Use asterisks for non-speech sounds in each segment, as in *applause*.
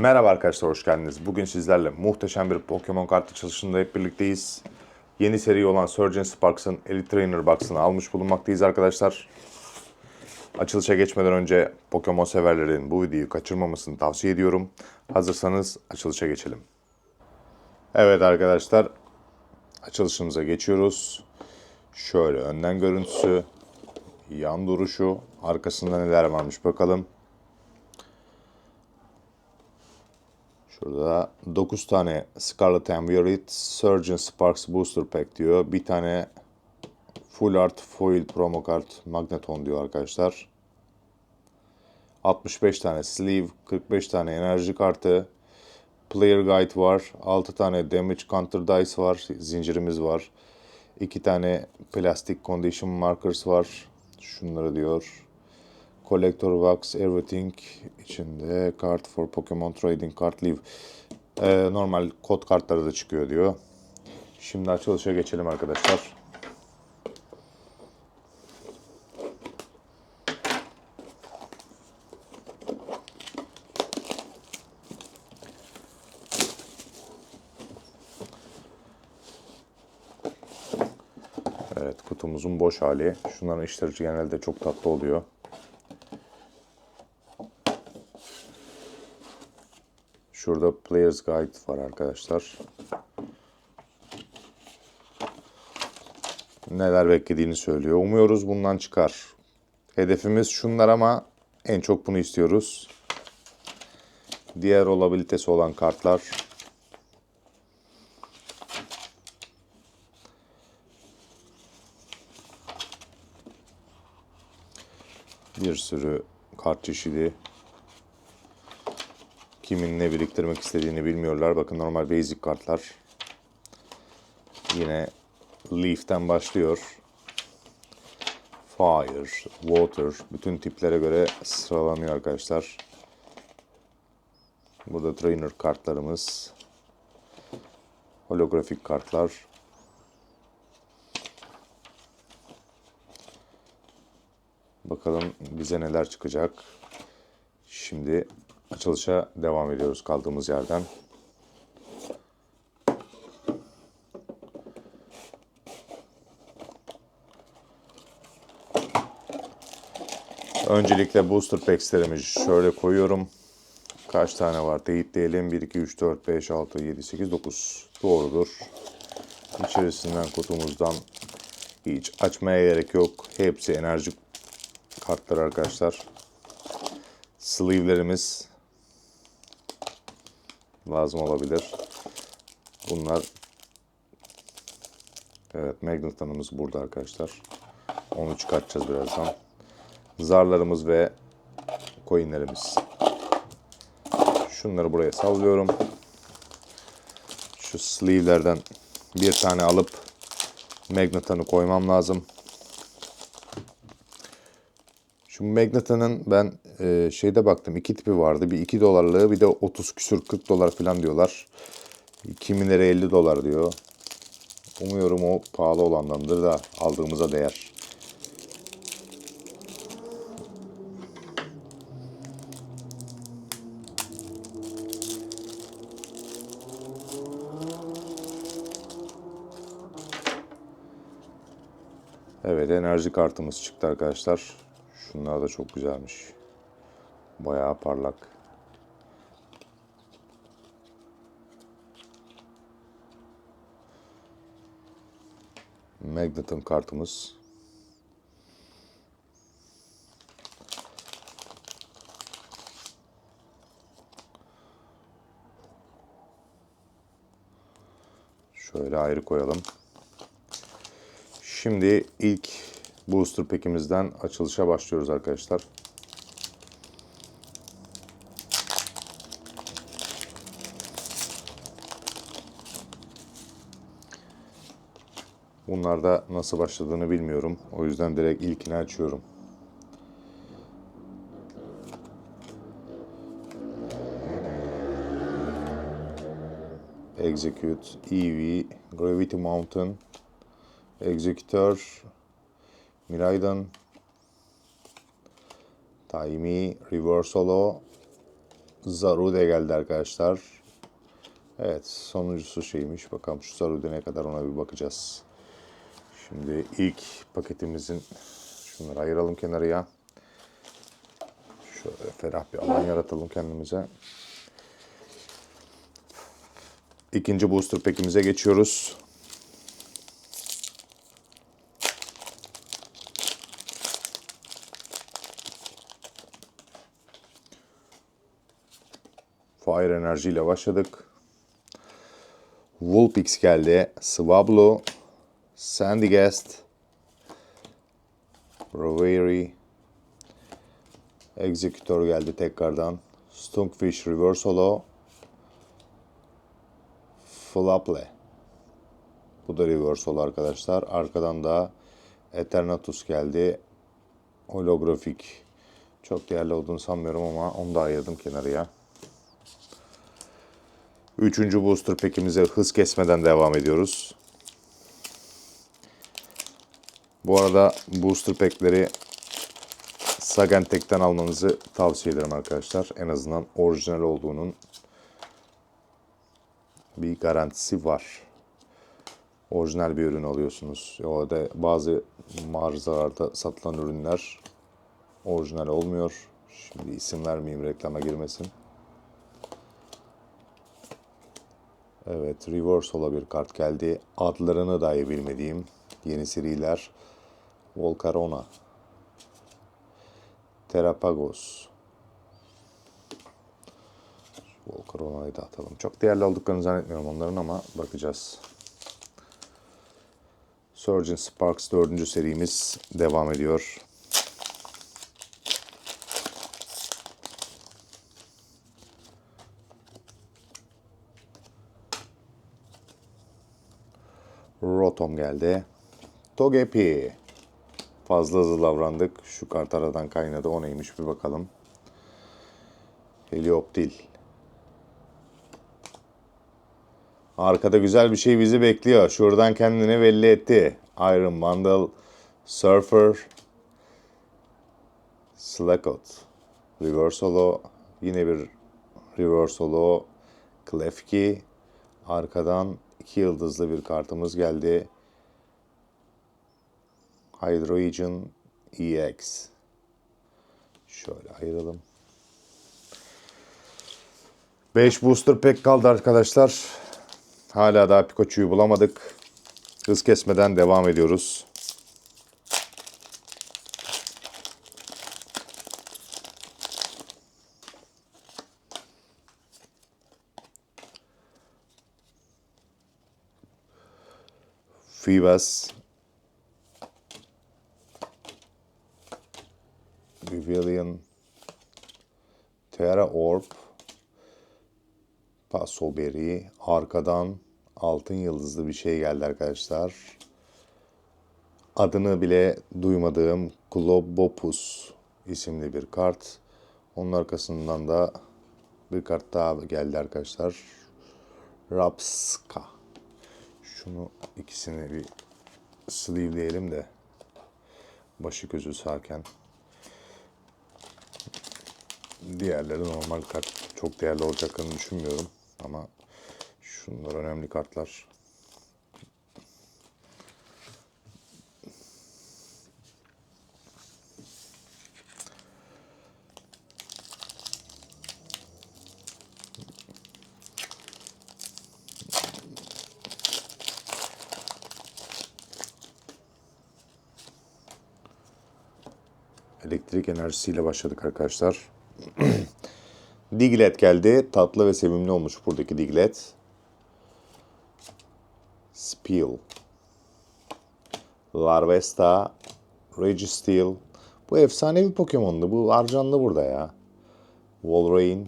Merhaba arkadaşlar hoş geldiniz. Bugün sizlerle muhteşem bir Pokemon kartı çalışında hep birlikteyiz. Yeni seri olan Surgeon Sparks'ın Elite Trainer Box'ını almış bulunmaktayız arkadaşlar. Açılışa geçmeden önce Pokemon severlerin bu videoyu kaçırmamasını tavsiye ediyorum. Hazırsanız açılışa geçelim. Evet arkadaşlar açılışımıza geçiyoruz. Şöyle önden görüntüsü, yan duruşu, arkasında neler varmış bakalım. Şurada 9 tane Scarlet and Surgeon Sparks Booster Pack diyor. Bir tane Full Art Foil Promo Card Magneton diyor arkadaşlar. 65 tane Sleeve, 45 tane enerji kartı, Player Guide var, 6 tane Damage Counter Dice var, zincirimiz var. 2 tane Plastic Condition Markers var. Şunları diyor. Collector Wax Everything içinde Card for Pokemon Trading Card Live. Ee, normal kod kartları da çıkıyor diyor. Şimdi açılışa geçelim arkadaşlar. Evet kutumuzun boş hali. Şunların işleri genelde çok tatlı oluyor. Şurada Player's Guide var arkadaşlar. Neler beklediğini söylüyor. Umuyoruz bundan çıkar. Hedefimiz şunlar ama en çok bunu istiyoruz. Diğer olabilitesi olan kartlar. Bir sürü kart çeşidi. Kimin ne biriktirmek istediğini bilmiyorlar. Bakın normal basic kartlar. Yine Leaf'ten başlıyor. Fire, Water, bütün tiplere göre sıralanıyor arkadaşlar. Burada trainer kartlarımız. Holografik kartlar. Bakalım bize neler çıkacak. Şimdi açılışa devam ediyoruz kaldığımız yerden. Öncelikle booster packs'lerimi şöyle koyuyorum. Kaç tane var teyit diyelim. 1, 2, 3, 4, 5, 6, 7, 8, 9. Doğrudur. İçerisinden kutumuzdan hiç açmaya gerek yok. Hepsi enerji kartları arkadaşlar. Sleeve'lerimiz lazım olabilir. Bunlar Evet Magneton'umuz burada arkadaşlar. Onu çıkartacağız birazdan. Zarlarımız ve coinlerimiz. Şunları buraya sallıyorum. Şu sleeve'lerden bir tane alıp Magneton'u koymam lazım. Şu Magneton'ın ben e, şeyde baktım iki tipi vardı. Bir 2 dolarlığı bir de 30 küsür 40 dolar falan diyorlar. Kimileri 50 dolar diyor. Umuyorum o pahalı olandandır da aldığımıza değer. Evet enerji kartımız çıktı arkadaşlar. Şunlar da çok güzelmiş. Bayağı parlak. Magneton kartımız. Şöyle ayrı koyalım. Şimdi ilk booster pack'imizden açılışa başlıyoruz arkadaşlar. Bunlarda nasıl başladığını bilmiyorum. O yüzden direkt ilkini açıyorum. Execute, EV, Gravity Mountain, Executor, Miraidon, Taimi, Reversalo, Zarude geldi arkadaşlar. Evet sonuncusu şeymiş. Bakalım şu Zarude ne kadar ona bir bakacağız. Şimdi ilk paketimizin şunları ayıralım kenarıya. Şöyle ferah bir alan yaratalım kendimize. İkinci booster pack'imize geçiyoruz. Fire Enerji ile başladık. Vulpix geldi. Swablu, Sandygast, Roveri, Executor geldi tekrardan. Stunkfish Reverse Holo, Flaple. Bu da Reverse Holo arkadaşlar. Arkadan da Eternatus geldi. Holografik. Çok değerli olduğunu sanmıyorum ama onu da ayırdım kenarıya. Üçüncü booster pack'imize hız kesmeden devam ediyoruz. Bu arada booster pack'leri Sagentek'ten almanızı tavsiye ederim arkadaşlar. En azından orijinal olduğunun bir garantisi var. Orijinal bir ürün alıyorsunuz. O da bazı mağazalarda satılan ürünler orijinal olmuyor. Şimdi isim vermeyeyim reklama girmesin. Evet, reverse ola bir kart geldi. Adlarını dahi bilmediğim yeni seriler. Volcarona. Terapagos. Volcarona'yı da atalım. Çok değerli olduklarını zannetmiyorum onların ama bakacağız. Surgeon Sparks 4. serimiz devam ediyor. Rotom geldi. Togepi. Fazla hızlı davrandık. Şu kart aradan kaynadı. O neymiş bir bakalım. Helioptil. Arkada güzel bir şey bizi bekliyor. Şuradan kendini belli etti. Iron Bundle, Surfer, Slackot, Reverse Holo, yine bir Reverse Holo, Klefki. Arkadan iki yıldızlı bir kartımız geldi. Hydrogen EX. Şöyle ayıralım. 5 booster pack kaldı arkadaşlar. Hala daha Pikachu'yu bulamadık. Hız kesmeden devam ediyoruz. Fivas. Vivilion. Terra Orb. Paso Berry. Arkadan altın yıldızlı bir şey geldi arkadaşlar. Adını bile duymadığım Globopus isimli bir kart. Onun arkasından da bir kart daha geldi arkadaşlar. Rapska. Şunu ikisini bir sleeve'leyelim de başı gözü sarken. Diğerleri normal kart. Çok değerli olacaklarını düşünmüyorum ama şunlar önemli kartlar. Elektrik enerjisiyle başladık arkadaşlar. *clears throat* Diglett geldi. Tatlı ve sevimli olmuş buradaki Diglett. Spiel. Larvesta. Registeel. Bu efsanevi Pokemon'du. Bu harcandı burada ya. Wolverine.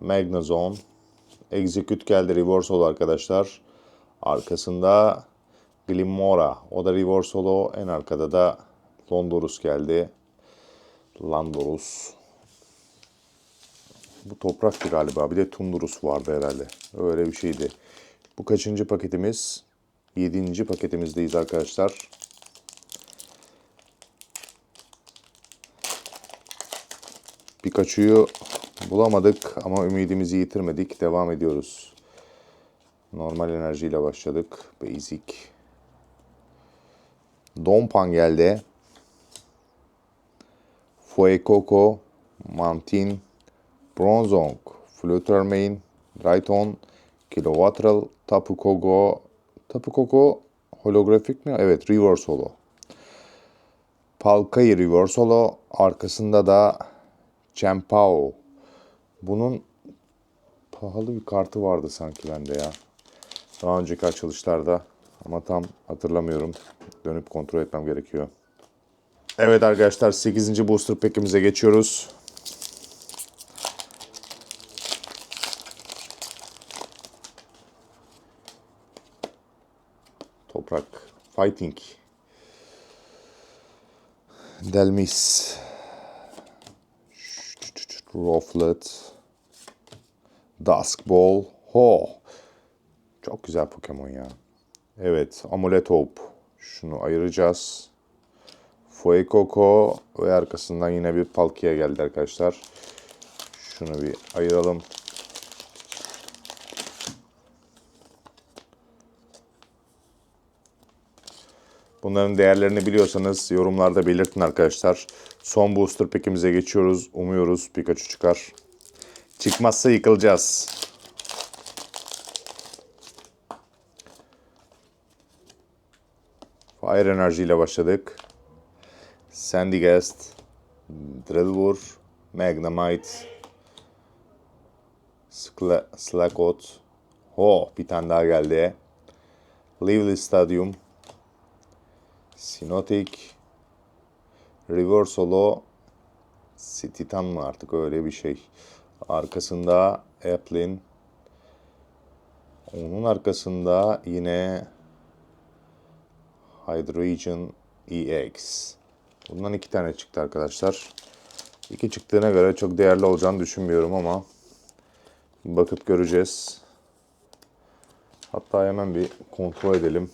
Magnezone. Execute geldi. Reverse Holo arkadaşlar. Arkasında Glimmora. O da Reverse Holo. En arkada da Londorus geldi. Landorus. Bu topraktı galiba. Bir de Tundurus vardı herhalde. Öyle bir şeydi. Bu kaçıncı paketimiz? Yedinci paketimizdeyiz arkadaşlar. Pikachu'yu Bulamadık ama ümidimizi yitirmedik. Devam ediyoruz. Normal enerjiyle başladık. Basic. Dompan geldi. Fuecoco, Mantin, Bronzong, Fluttermane, Rayton, Kilowattral, Tapu Kogo, Tapu Kogo holografik mi? Evet, Reverse Holo. Palkai Reverse Holo. Arkasında da Chempao. Bunun pahalı bir kartı vardı sanki bende ya. Daha önceki açılışlarda ama tam hatırlamıyorum. Dönüp kontrol etmem gerekiyor. Evet arkadaşlar 8. booster pack'imize geçiyoruz. Toprak Fighting Delmis Rufflet Dusk Ball Ho Çok güzel Pokemon ya. Evet Amulet Hope Şunu ayıracağız. Fuecoco ve arkasından yine bir Palkia geldi arkadaşlar. Şunu bir ayıralım. Bunların değerlerini biliyorsanız yorumlarda belirtin arkadaşlar. Son booster pack'imize geçiyoruz. Umuyoruz Pikachu çıkar. Çıkmazsa yıkılacağız. Fire Enerji ile başladık. Sandygast, Drillbur, Magnemite, Skla Slakot. Ho bir tane daha geldi. Lively Stadium, Sinotic, Reverse Holo, Titan mı artık öyle bir şey. Arkasında Applin. Onun arkasında yine Hydrogen EX. Bundan iki tane çıktı arkadaşlar. İki çıktığına göre çok değerli olacağını düşünmüyorum ama bakıp göreceğiz. Hatta hemen bir kontrol edelim.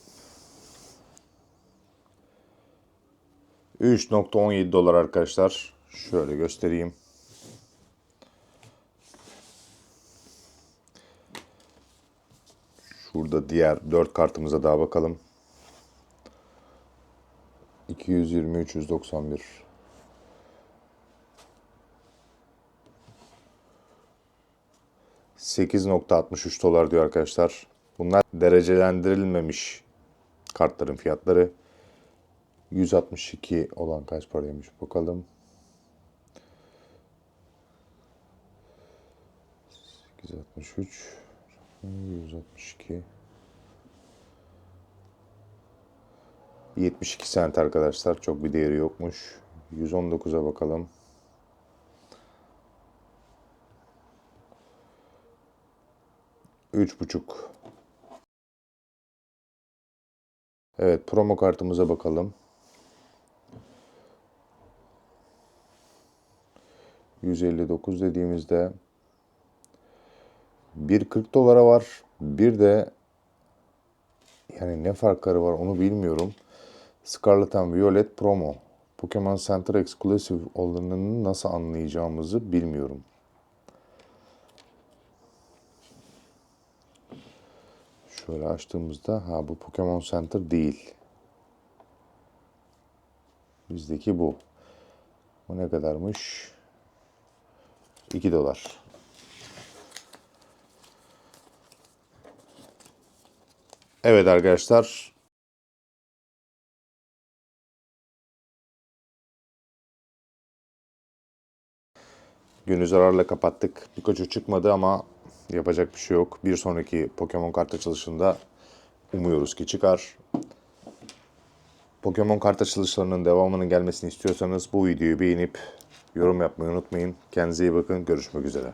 3.17 dolar arkadaşlar. Şöyle göstereyim. Şurada diğer 4 kartımıza daha bakalım. 220 391 8.63 dolar diyor arkadaşlar. Bunlar derecelendirilmemiş kartların fiyatları. 162 olan kaç paraymış bakalım. 863 162 72 sent arkadaşlar. Çok bir değeri yokmuş. 119'a bakalım. Üç buçuk. Evet promo kartımıza bakalım. 159 dediğimizde 1.40 dolara var. Bir de yani ne farkları var onu bilmiyorum. Scarlet and Violet promo. Pokemon Center Exclusive olanını nasıl anlayacağımızı bilmiyorum. Şöyle açtığımızda ha bu Pokemon Center değil. Bizdeki bu. Bu ne kadarmış? 2 dolar. Evet arkadaşlar. Günü zararla kapattık. Pikachu çıkmadı ama yapacak bir şey yok. Bir sonraki Pokemon kart açılışında umuyoruz ki çıkar. Pokemon kart açılışlarının devamının gelmesini istiyorsanız bu videoyu beğenip yorum yapmayı unutmayın. Kendinize iyi bakın. Görüşmek üzere.